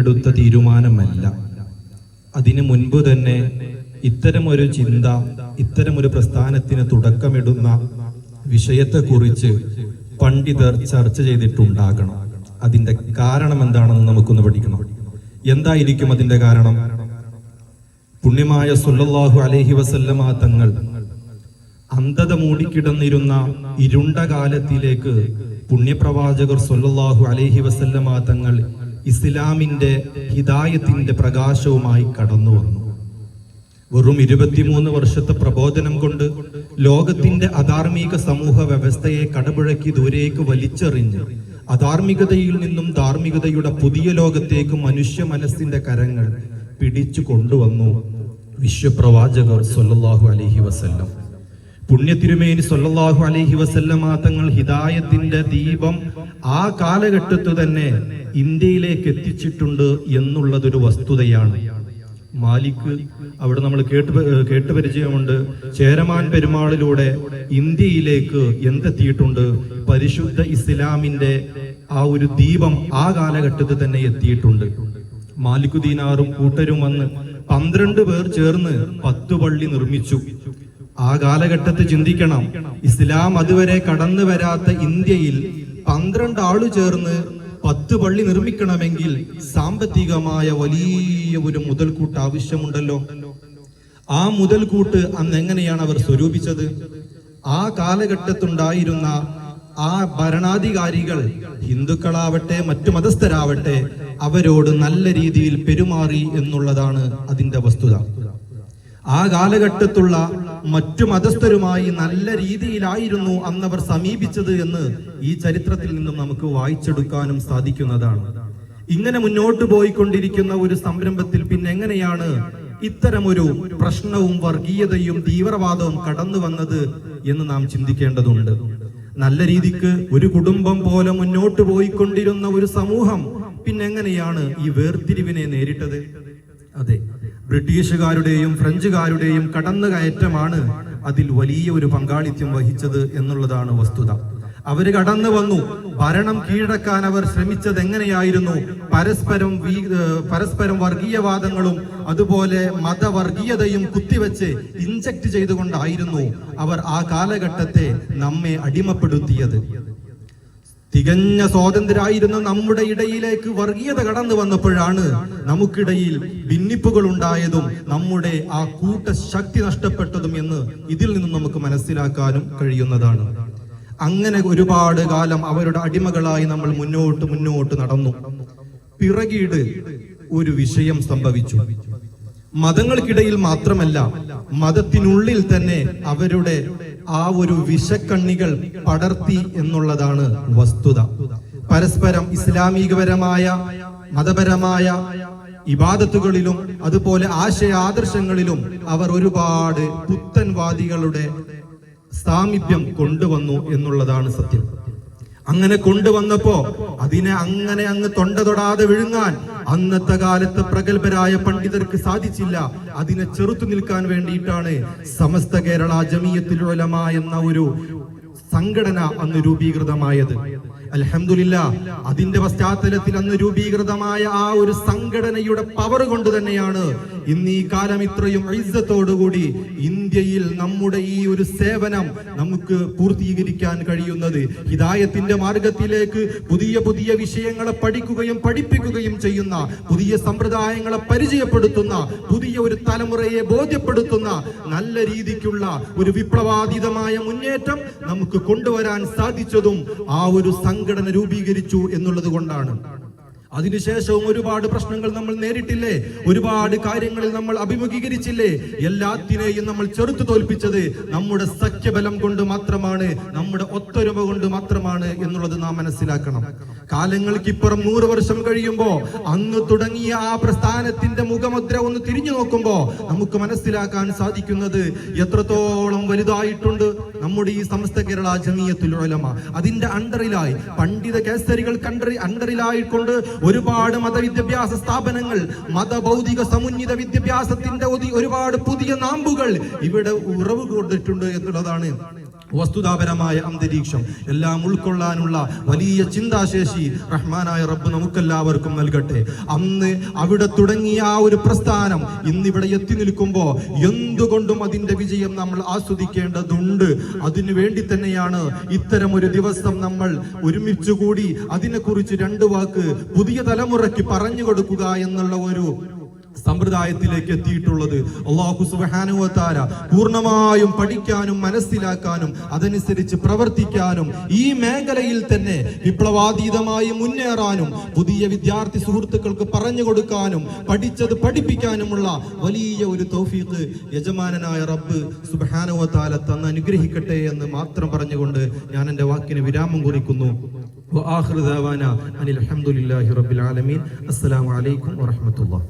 എടുത്ത തീരുമാനമല്ല. അതിനു മുൻപ് തന്നെ ഇത്തരമൊരു ചിന്ത ഇത്തരമൊരു പ്രസ്ഥാനത്തിന് തുടക്കമിടുന്ന വിഷയത്തെക്കുറിച്ച് പണ്ഡിതർ ചർച്ച ചെയ്തിട്ടുണ്ടാകണം. അതിന്റെ കാരണം എന്താണെന്ന് നമുക്കൊന്ന് പഠിക്കണം. എന്തായിരിക്കും അതിന്റെ കാരണം? പുണ്യമായ സുല്ലാഹു അലഹി വസല്ലമ തങ്ങൾ അന്ധത മൂടിക്കിടന്നിരുന്ന ഇരുണ്ട കാലത്തിലേക്ക് പുണ്യപ്രവാചകർ സൊല്ലാഹു അലഹി വസല്ലമ തങ്ങൾ ഇസ്ലാമിന്റെ ഹിദായത്തിന്റെ പ്രകാശവുമായി കടന്നു വന്നു. വെറും ഇരുപത്തിമൂന്ന് വർഷത്തെ പ്രബോധനം കൊണ്ട് ലോകത്തിന്റെ അധാർമിക സമൂഹ വ്യവസ്ഥയെ കടപുഴക്കി ദൂരേക്ക് വലിച്ചെറിഞ്ഞ് അധാർമികതയിൽ നിന്നും ധാർമ്മികതയുടെ പുതിയ ലോകത്തേക്ക് മനുഷ്യ മനസ്സിന്റെ കരങ്ങൾ പിടിച്ചു കൊണ്ടുവന്നു വിശ്വപ്രവാചകർ സൊല്ലാഹു അലഹി വസല്ലം. പുണ്യതിരുമേനി സൊല്ലാഹു അലൈഹി വസല്ലമ തങ്ങൾ ഹിദായത്തിന്റെ ദീപം ആ കാലഘട്ടത്ത് തന്നെ ഇന്ത്യയിലേക്ക് എത്തിച്ചിട്ടുണ്ട് എന്നുള്ളതൊരു വസ്തുതയാണ്. മാലിക് അവിടെ നമ്മൾ കേട്ട് കേട്ട് പരിചയമുണ്ട്. ചേരമാൻ പെരുമാളിലൂടെ ഇന്ത്യയിലേക്ക് എന്തെത്തിയിട്ടുണ്ട്? പരിശുദ്ധ ഇസ്ലാമിന്റെ ആ ഒരു ദീപം ആ കാലഘട്ടത്തിൽ തന്നെ എത്തിയിട്ടുണ്ട്. മാലിക്കുദീനാറും കൂട്ടരും വന്ന് പന്ത്രണ്ട് പേർ ചേർന്ന് പത്ത് പള്ളി നിർമ്മിച്ചു. ആ കാലഘട്ടത്ത് ചിന്തിക്കണം. ഇസ്ലാം അതുവരെ കടന്നു വരാത്ത ഇന്ത്യയിൽ പന്ത്രണ്ട് ആൾ ചേർന്ന് പത്ത് പള്ളി നിർമ്മിക്കണമെങ്കിൽ സാമ്പത്തികമായ വലിയ ഒരു മുതൽക്കൂട്ട് ആവശ്യമുണ്ടല്ലോ. ആ മുതൽക്കൂട്ട് അന്ന് എങ്ങനെയാണ് അവർ സ്വരൂപിച്ചത്? ആ കാലഘട്ടത്തുണ്ടായിരുന്ന ആ ഭരണാധികാരികൾ ഹിന്ദുക്കളാവട്ടെ മറ്റു മതസ്ഥരാവട്ടെ അവരോട് നല്ല രീതിയിൽ പെരുമാറി എന്നുള്ളതാണ് അതിന്റെ വസ്തുത. ആ കാലഘട്ടത്തുള്ള മറ്റു മതസ്ഥരുമായി നല്ല രീതിയിലായിരുന്നു അന്നവർ സമീപിച്ചത് എന്ന് ഈ ചരിത്രത്തിൽ നിന്നും നമുക്ക് വായിച്ചെടുക്കാനും സാധിക്കുന്നതാണ്. ഇങ്ങനെ മുന്നോട്ട് പോയിക്കൊണ്ടിരിക്കുന്ന ഒരു സംരംഭത്തിൽ പിന്നെ എങ്ങനെയാണ് ഇത്തരമൊരു പ്രശ്നവും വർഗീയതയും തീവ്രവാദവും കടന്നു വന്നത് എന്ന് നാം ചിന്തിക്കേണ്ടതുണ്ട്. നല്ല രീതിക്ക് ഒരു കുടുംബം പോലെ മുന്നോട്ട് പോയിക്കൊണ്ടിരുന്ന ഒരു സമൂഹം പിന്നെങ്ങനെയാണ് ഈ വേർതിരിവിനെ നേരിട്ടത്? അതെ ബ്രിട്ടീഷുകാരുടെയും ഫ്രഞ്ചുകാരുടെയും കടന്നുകയറ്റമാണ് അതിൽ വലിയ ഒരു പങ്കാളിത്തം വഹിച്ചത് എന്നുള്ളതാണ് വസ്തുത. അവർ കടന്നു വന്നു. ഭരണം കീഴടക്കാൻ അവർ ശ്രമിച്ചത് എങ്ങനെയായിരുന്നു? പരസ്പരം പരസ്പരം വർഗീയവാദങ്ങളും അതുപോലെ മതവർഗീയതയും കുത്തിവെച്ച് ഇൻജക്ട് ചെയ്തുകൊണ്ടായിരുന്നു അവർ ആ കാലഘട്ടത്തെ നമ്മെ അടിമപ്പെടുത്തിയത്. തികഞ്ഞ സ്വാതന്ത്ര്യമായിരുന്ന നമ്മുടെ ഇടയിലേക്ക് വർഗീയത കടന്നു വന്നപ്പോഴാണ് നമുക്കിടയിൽ ഭിന്നിപ്പുകൾ ഉണ്ടായതും നമ്മുടെ ആ കൂട്ട ശക്തി നഷ്ടപ്പെട്ടതും എന്ന് ഇതിൽ നിന്നും നമുക്ക് മനസ്സിലാക്കാനും കഴിയുന്നതാണ്. അങ്ങനെ ഒരുപാട് കാലം അവരുടെ അടിമകളായി നമ്മൾ മുന്നോട്ട് മുന്നോട്ട് നടന്നു. പിറകീട് ഒരു വിഷയം സംഭവിച്ചു. മതങ്ങൾക്കിടയിൽ മാത്രമല്ല മതത്തിനുള്ളിൽ തന്നെ അവരുടെ ആ ഒരു വിഷക്കണ്ണികൾ പടർത്തി എന്നുള്ളതാണ് വസ്തുത. പരസ്പരം ഇസ്ലാമികപരമായ മതപരമായ ഇബാദത്തുകളിലും അതുപോലെ ആശയ ആദർശങ്ങളിലും അവർ ഒരുപാട് പുത്തൻവാദികളുടെ സാമീപ്യം കൊണ്ടുവന്നു എന്നുള്ളതാണ് സത്യം. അങ്ങനെ കൊണ്ടുവന്നപ്പോ അതിനെ അങ്ങനെ അങ്ങ് തൊണ്ട തൊടാതെ വിഴുങ്ങാൻ അന്നത്തെ കാലത്ത് പ്രഗത്ഭരായ പണ്ഡിതർക്ക് സാധിച്ചില്ല. അതിനെ ചെറുത്തു നിൽക്കാൻ വേണ്ടിയിട്ടാണ് സമസ്ത കേരള ജമീയത്തിലുലമ എന്ന ഒരു സംഘടന അന്ന് രൂപീകൃതമായത്. അലഹമില്ല അതിന്റെ പശ്ചാത്തലത്തിൽ അന്ന് രൂപീകൃതമായ ആ ഒരു സംഘടനയുടെ പവർ കൊണ്ട് തന്നെയാണ് ഇന്ന് ഈ കാലം ഇത്രയും ഐസത്തോടുകൂടി ഇന്ത്യയിൽ നമ്മുടെ ഈ ഒരു സേവനം നമുക്ക് പൂർത്തീകരിക്കാൻ കഴിയുന്നത്. ഹിതായത്തിന്റെ മാർഗത്തിലേക്ക് പുതിയ പുതിയ വിഷയങ്ങളെ പഠിക്കുകയും പഠിപ്പിക്കുകയും ചെയ്യുന്ന പുതിയ സമ്പ്രദായങ്ങളെ പരിചയപ്പെടുത്തുന്ന പുതിയ ഒരു തലമുറയെ ബോധ്യപ്പെടുത്തുന്ന നല്ല രീതിക്കുള്ള ഒരു വിപ്ലവാതീതമായ മുന്നേറ്റം നമുക്ക് കൊണ്ടുവരാൻ സാധിച്ചതും ആ ഒരു സംഘടന രൂപീകരിച്ചു എന്നുള്ളത് കൊണ്ടാണ്. അതിനുശേഷവും ഒരുപാട് പ്രശ്നങ്ങൾ നമ്മൾ നേരിട്ടില്ലേ? ഒരുപാട് കാര്യങ്ങളിൽ നമ്മൾ അഭിമുഖീകരിച്ചില്ലേ? എല്ലാത്തിനെയും നമ്മൾ ചെറുത്തു തോൽപ്പിച്ചത് നമ്മുടെ സഖ്യബലം കൊണ്ട് മാത്രമാണ് നമ്മുടെ ഒത്തൊരുമ കൊണ്ട് മാത്രമാണ് എന്നുള്ളത് നാം മനസ്സിലാക്കണം. കാലങ്ങൾക്കിപ്പുറം നൂറ് വർഷം കഴിയുമ്പോൾ അന്ന് തുടങ്ങിയ ആ പ്രസ്ഥാനത്തിന്റെ മുഖമുദ്ര ഒന്ന് തിരിഞ്ഞു നോക്കുമ്പോൾ നമുക്ക് മനസ്സിലാക്കാൻ സാധിക്കുന്നത് എത്രത്തോളം വലുതായിട്ടുണ്ട് നമ്മുടെ ഈ സമസ്ത കേരള ജമീയത്തിലുള്ള അതിന്റെ അണ്ടറിലായി പണ്ഡിത കേസരികൾ കണ്ടറി അണ്ടറിലായിക്കൊണ്ട് ഒരുപാട് മതവിദ്യാഭ്യാസ സ്ഥാപനങ്ങൾ മതഭൗതിക സമുന്നിത വിദ്യാഭ്യാസത്തിന്റെ ഒരുപാട് പുതിയ നാമ്പുകൾ ഇവിടെ ഉറവ് കൊടുത്തിട്ടുണ്ട് എന്നുള്ളതാണ്. വസ്തുതാപരമായ അന്തരീക്ഷം എല്ലാം ഉൾക്കൊള്ളാനുള്ള വലിയ ചിന്താശേഷി റഹ്മാനായ റബ്ബ് നമുക്കെല്ലാവർക്കും നൽകട്ടെ. അന്ന് അവിടെ തുടങ്ങിയ ആ ഒരു പ്രസ്ഥാനം ഇന്നിവിടെ എത്തി നിൽക്കുമ്പോൾ എന്തുകൊണ്ടും അതിന്റെ വിജയം നമ്മൾ ആസ്വദിക്കേണ്ടതുണ്ട്. അതിനു വേണ്ടി തന്നെയാണ് ഇത്തരം ഒരു ദിവസം നമ്മൾ ഒരുമിച്ചുകൂടി അതിനെക്കുറിച്ച് രണ്ട് വാക്ക് പുതിയ തലമുറയ്ക്ക് പറഞ്ഞു കൊടുക്കുക എന്നുള്ള ഒരു സമ്പ്രദായത്തിലേക്ക് എത്തിയിട്ടുള്ളത് അള്ളാഹു സുബാനുവത്താര പൂർണ്ണമായും പഠിക്കാനും മനസ്സിലാക്കാനും അതനുസരിച്ച് പ്രവർത്തിക്കാനും ഈ മേഖലയിൽ തന്നെ വിപ്ലവാതീതമായി മുന്നേറാനും പുതിയ വിദ്യാർത്ഥി സുഹൃത്തുക്കൾക്ക് പറഞ്ഞു കൊടുക്കാനും പഠിച്ചത് പഠിപ്പിക്കാനുമുള്ള വലിയ ഒരു തൗഫീഖ് യജമാനനായ റബ്ബ് സുബാനുവത്താല തന്ന് അനുഗ്രഹിക്കട്ടെ എന്ന് മാത്രം പറഞ്ഞുകൊണ്ട് ഞാൻ എൻ്റെ വാക്കിന് വിരാമം കുറിക്കുന്നു وآخر دعوانا أن الحمد لله رب العالمين السلام عليكم ورحمة الله